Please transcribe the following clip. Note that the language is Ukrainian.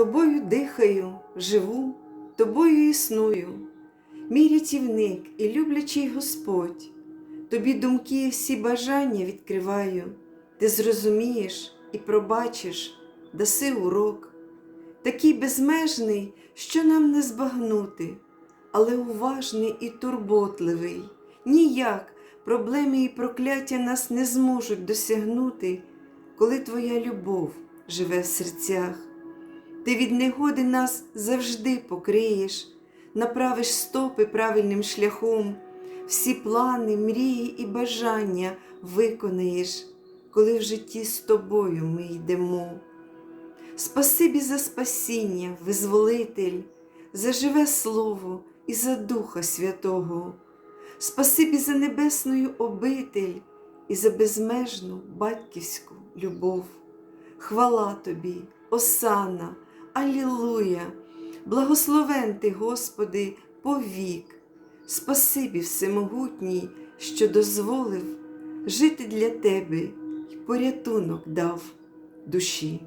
Тобою дихаю, живу, тобою існую, мій рятівник і люблячий Господь, тобі думки і всі бажання відкриваю, ти зрозумієш і пробачиш, даси урок, такий безмежний, що нам не збагнути, але уважний і турботливий, ніяк проблеми і прокляття нас не зможуть досягнути, коли твоя любов живе в серцях. Ти від негоди нас завжди покриєш, направиш стопи правильним шляхом, всі плани, мрії і бажання виконаєш, коли в житті з тобою ми йдемо. Спасибі за спасіння, визволитель, за живе слово і за Духа Святого. Спасибі за небесную обитель і за безмежну батьківську любов. Хвала тобі, Осана, Алілуя! Благословен ти, Господи, повік. Спасибі Всемогутній, що дозволив жити для Тебе й порятунок дав душі.